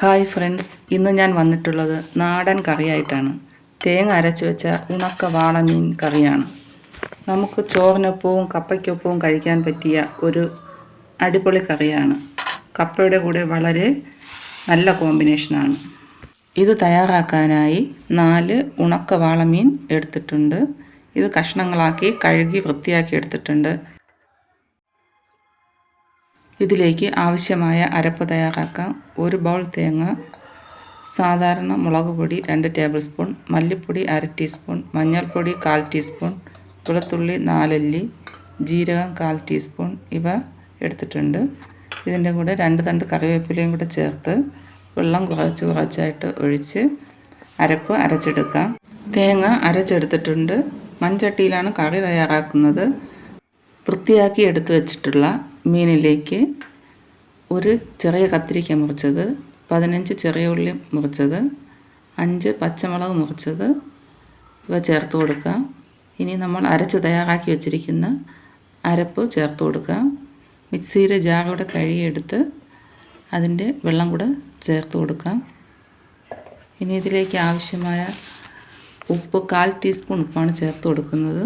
Hi friends ഇന്ന് ഞാൻ വന്നിട്ടുള്ളത് നാടൻ കറിയായിട്ടാണ്. തേങ്ങ അരച്ച് വെച്ച ഉണക്ക വാളമീൻ കറിയാണ്. നമുക്ക് ചോറിനൊപ്പവും കപ്പയ്ക്കൊപ്പവും കഴിക്കാൻ പറ്റിയ ഒരു അടിപൊളി കറിയാണ്. കപ്പയുടെ കൂടെ വളരെ നല്ല കോമ്പിനേഷനാണ് ഇത് തയ്യാറാക്കാനായി നാല് ഉണക്ക വാളമീൻ എടുത്തിട്ടുണ്ട്. ഇത് കഷ്ണങ്ങളാക്കി കഴുകി വൃത്തിയാക്കി എടുത്തിട്ടുണ്ട്. ഇതിലേക്ക് ആവശ്യമായ അരപ്പ് തയ്യാറാക്കാം. ഒരു ബൗൾ തേങ്ങ സാധാരണ മുളക് പൊടി രണ്ട് ടേബിൾ സ്പൂൺ മല്ലിപ്പൊടി അര ടീസ്പൂൺ മഞ്ഞൾപ്പൊടി കാൽ ടീസ്പൂൺ വെളുത്തുള്ളി നാലല്ലി ജീരകം കാൽ ടീസ്പൂൺ ഇവ എടുത്തിട്ടുണ്ട്. ഇതിന്റെ കൂടെ രണ്ട് തണ്ട് കറിവേപ്പിലയും കൂടെ ചേർത്ത് വെള്ളം കുറച്ച് കുറച്ചായിട്ട് ഒഴിച്ച് അരപ്പ് അരച്ചെടുക്കാം. തേങ്ങ അരച്ചെടുത്തിട്ടുണ്ട്. മൺചട്ടിയിലാണ് കറി തയ്യാറാക്കുന്നത്. വൃത്തിയാക്കി എടുത്തു വെച്ചിട്ടുള്ള മീനിലേക്ക് ഒരു ചെറിയ കത്തിരിക്ക മുറിച്ചത് പതിനഞ്ച് ചെറിയ ഉള്ളി മുറിച്ചത് അഞ്ച് പച്ചമുളക് മുറിച്ചത്. ഇവ ചേർത്ത് കൊടുക്കാം ഇനി നമ്മൾ അരച്ച് തയ്യാറാക്കി വെച്ചിരിക്കുന്ന അരപ്പ് ചേർത്ത് കൊടുക്കാം മിക്സിയിലെ ജാറോടെ കഴുകിയെടുത്ത് അതിന്റെ വെള്ളം കൂടെ ചേർത്ത് കൊടുക്കാം ഇനി ഇതിലേക്ക് ആവശ്യമായ ഉപ്പ് കാൽ ടീസ്പൂൺ ഉപ്പാണ് ചേർത്ത് കൊടുക്കുന്നത്.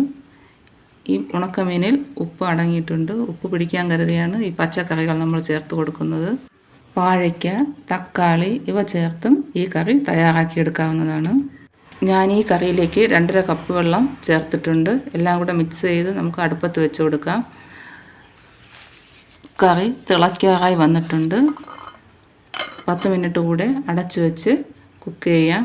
ഈ ഉണക്കമീനിൽ ഉപ്പ് അടങ്ങിയിട്ടുണ്ട്. ഉപ്പ് പിടിക്കാൻ കരുതിയാണ് ഈ പച്ചക്കറികൾ നമ്മൾ ചേർത്ത് കൊടുക്കുന്നത്. വാഴയ്ക്ക തക്കാളി ഇവ ചേർത്തും ഈ കറി തയ്യാറാക്കിയെടുക്കാവുന്നതാണ് ഞാൻ ഈ കറിയിലേക്ക് രണ്ടര കപ്പ് വെള്ളം ചേർത്തിട്ടുണ്ട്. എല്ലാം കൂടെ മിക്സ് ചെയ്ത് നമുക്ക് അടുപ്പത്ത് വെച്ച് കൊടുക്കാം. കറി തിളയ്ക്കാറായി വന്നിട്ടുണ്ട്. പത്ത് മിനിറ്റ് കൂടെ അടച്ചു വെച്ച് കുക്ക് ചെയ്യാം.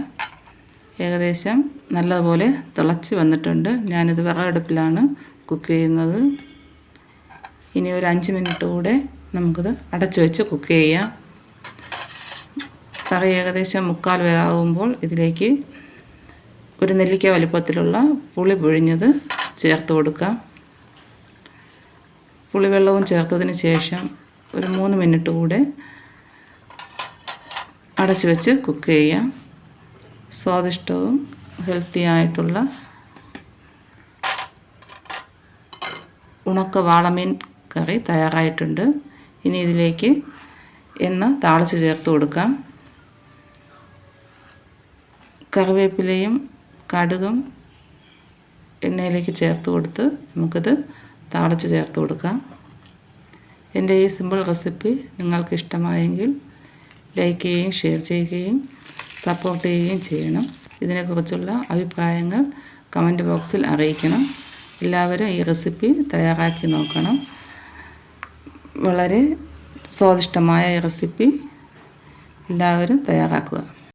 ഏകദേശം നല്ലതുപോലെ തിളച്ച് വന്നിട്ടുണ്ട്. ഞാനിത് വിറകടുപ്പിലാണ് കുക്ക് ചെയ്യുന്നത്. ഇനി ഒരു അഞ്ച് മിനിറ്റ് കൂടെ നമുക്കിത് അടച്ചു വെച്ച് കുക്ക് ചെയ്യാം. കറി ഏകദേശം മുക്കാൽ വേകാകുമ്പോൾ ഇതിലേക്ക് ഒരു നെല്ലിക്ക വലുപ്പത്തിലുള്ള പുളി പൊഴിഞ്ഞത് ചേർത്ത് കൊടുക്കാം. പുളിവെള്ളവും ചേർത്തതിന് ശേഷം ഒരു മൂന്ന് മിനിറ്റ് കൂടെ അടച്ചു വെച്ച് കുക്ക് ചെയ്യാം. സ്വാദിഷ്ടവും ഹെൽത്തി ആയിട്ടുള്ള ഉണക്ക വാളമീൻ കറി തയ്യാറായിട്ടുണ്ട്. ഇനി ഇതിലേക്ക് എണ്ണ താളിച്ച് ചേർത്ത് കൊടുക്കാം. കറിവേപ്പിലയും കടുകും എണ്ണയിലേക്ക് ചേർത്ത് കൊടുത്ത് നമുക്കിത് താളിച്ച് ചേർത്ത് കൊടുക്കാം. എന്റെ ഈ സിമ്പിൾ റെസിപ്പി നിങ്ങൾക്ക് ഇഷ്ടമായെങ്കിൽ ലൈക്ക് ചെയ്യുകയും ഷെയർ ചെയ്യുകയും സപ്പോർട്ട് ചെയ്യുകയും ചെയ്യണം. ഇതിനെക്കുറിച്ചുള്ള അഭിപ്രായങ്ങൾ കമന്റ് ബോക്സിൽ അറിയിക്കണം. എല്ലാവരും ഈ റെസിപ്പി തയ്യാറാക്കി നോക്കണം. വളരെ സ്വാദിഷ്ടമായ ഈ റെസിപ്പി എല്ലാവരും തയ്യാറാക്കുക.